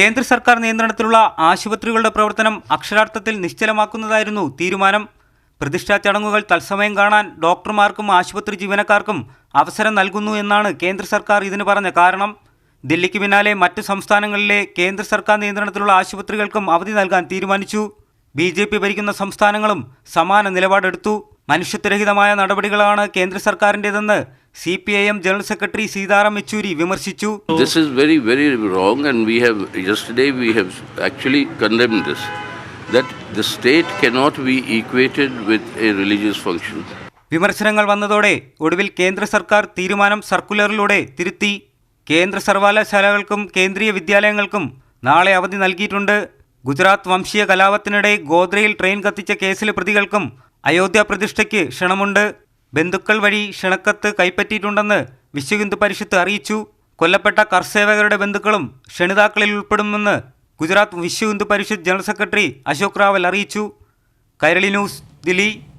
കേന്ദ്ര സർക്കാർ നിയന്ത്രണത്തിലുള്ള ആശുപത്രികളുടെ പ്രവർത്തനം അക്ഷരാർത്ഥത്തിൽ നിശ്ചലമാക്കുന്നതായിരുന്നു തീരുമാനം. പ്രതിഷ്ഠാ ചടങ്ങുകൾ തത്സമയം കാണാൻ ഡോക്ടർമാർക്കും ആശുപത്രി ജീവനക്കാർക്കും അവസരം നൽകുന്നു എന്നാണ് കേന്ദ്ര സർക്കാർ ഇതിന് പറഞ്ഞ കാരണം. ദില്ലിക്ക് പിന്നാലെ മറ്റ് സംസ്ഥാനങ്ങളിലെ കേന്ദ്ര സർക്കാർ നിയന്ത്രണത്തിലുള്ള ആശുപത്രികൾക്കും അവധി നൽകാൻ തീരുമാനിച്ചു. ബി ജെ പി ഭരിക്കുന്ന സംസ്ഥാനങ്ങളും സമാന നിലപാടെടുത്തു. മനുഷ്യത്വരഹിതമായ നടപടികളാണ് കേന്ദ്ര സർക്കാരിന്റെതെന്ന് C P I M general secretary Sitaram Yechury വിമർശിച്ചു This is very, very wrong, and we have, yesterday, we have actually condemned this. That the state cannot be equated with a religious function. വിമർശനങ്ങൾ വന്നതോടെ ഒടുവിൽ കേന്ദ്ര സർക്കാർ തീരുമാനം സർക്കുലറിലൂടെ തിരുത്തി കേന്ദ്ര സർവകലാശാലകൾക്കും കേന്ദ്രീയ വിദ്യാലയങ്ങൾക്കും നാളെ അവധി നൽകിയിട്ടുണ്ട് ഗുജറാത്ത് വംശീയ കലാപത്തിനിടെ ഗോദ്രയിൽ ട്രെയിൻ കത്തിച്ച കേസിലെ പ്രതികൾക്കും അയോധ്യ പ്രതിഷ്ഠയ്ക്ക് ക്ഷണമുണ്ട് ബന്ധുക്കൾ വഴി ക്ഷണക്കത്ത് കൈപ്പറ്റിയിട്ടുണ്ടെന്ന് വിശ്വഹിന്ദു പരിഷത്ത് അറിയിച്ചു. കൊല്ലപ്പെട്ട കർസേവകരുടെ ബന്ധുക്കളും ക്ഷണിതാക്കളിൽ ഉൾപ്പെടുമെന്ന് ഗുജറാത്ത് വിശ്വഹിന്ദു പരിഷത്ത് ജനറൽ സെക്രട്ടറി അശോക് റാവൽ അറിയിച്ചു. കൈരളി ന്യൂസ് ദില്ലി.